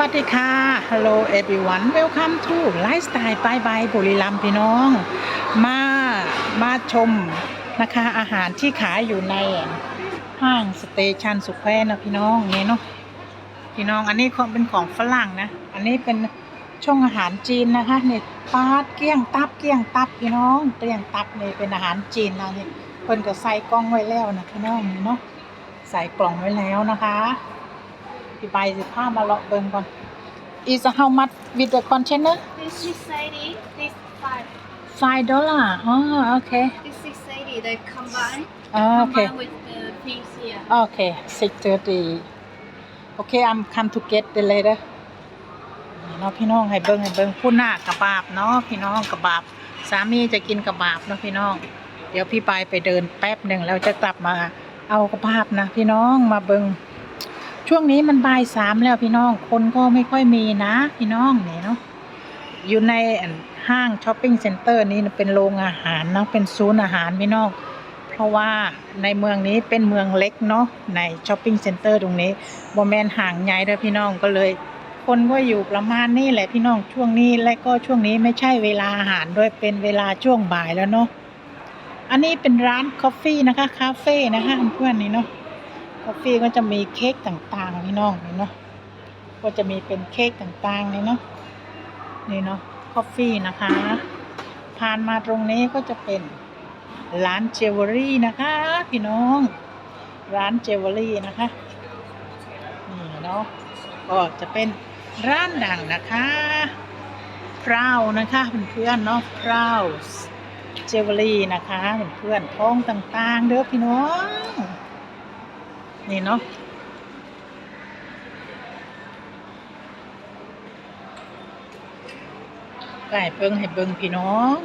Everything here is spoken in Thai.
วัสดีค่ะ Hello everyone welcome to Lifestyle by by บุรีรัมพี่น้อง มามาชมนะคะอาหารที่ขายอยู่ในห้างสเตชันสุขแควร์นะพี่น้องนี่เนาะพี่น้องอันนี้เป็นของฝรั่งนะ อันนี้เป็นช่วงอาหารจีนนะคะเนี่ยปาดเกี้ยงตับเกี้ยงตับพี่น้องเกี้ยงตับเนี่เป็นอาหารจีนนะเนี่เพิ่นก็ใส่กล่องไว้แล้วนะพี่น้องนี่เนาะใส่กล่องไว้แล้วนะคะ พี่ใบสิผ้ามาเลาะเบิ่งก่อน is how much with the container This six eighty. This five. five dollar อ๋อโอเค This six eighty. They combine. อ๋อโอเค Combine with the piece here. โอเค six thirty โอเค I'm come to get the later นี่เนาะพี่น้องให้เบิ่งให้เบิ่งผู้หน้ากระบาบเนาะพี่น้องกระบาบสามีจะกินกระบาบเนาะพี่น้อง เดี๋ยวพี่ปายไปเดินแป๊บหนึ่งแล้วจะกลับมาเอากระบาบนะพี่น้องมาเบิ่ง ช่วงนี้มันบ่ายสามแล้วพี่น้อง คนก็ไม่ค่อยมีนะพี่น้องนี่เนาะอยู่ในห้างช้อปปิ้งเซ็นเตอร์นี้เป็นโรงอาหารนะเป็นศูนย์อาหารพี่น้อง เพราะว่าในเมืองนี้เป็นเมืองเล็กเนาะในช้อปปิ้งเซ็นเตอร์ตรงนี้บ่แมนห่างใหญ่เด้อพี่น้องก็เลย คนก็อยู่ประมาณนี้แหละพี่น้องช่วงนี้และก็ช่วงนี้ไม่ใช่เวลาอาหารด้วยเป็นเวลาช่วงบ่ายแล้วเนาะอันนี้เป็นร้านกาแฟนะคะคาเฟ่นะคะเพื่อนๆนี่เนาะ กาแฟก็จะมีเค้กต่างๆพี่น้องนี่เนาะก็จะมีเป็นเค้กต่างๆนี่เนาะนี่เนาะกาแฟนะคะผ่านมาตรงนี้ก็จะเป็นร้านเจวเวลรี่นะคะ พี่น้อง ร้านเจวเวลรี่นะคะนี่เนาะก็จะเป็นร้านดังนะคะพราวนะคะเพื่อนๆเนาะพราวเจวเวลรี่นะคะเพื่อนๆท้องต่างๆ เด้อพี่น้อง นี่เนาะไก่เบิ้งให้เบิ้งพี่น้อง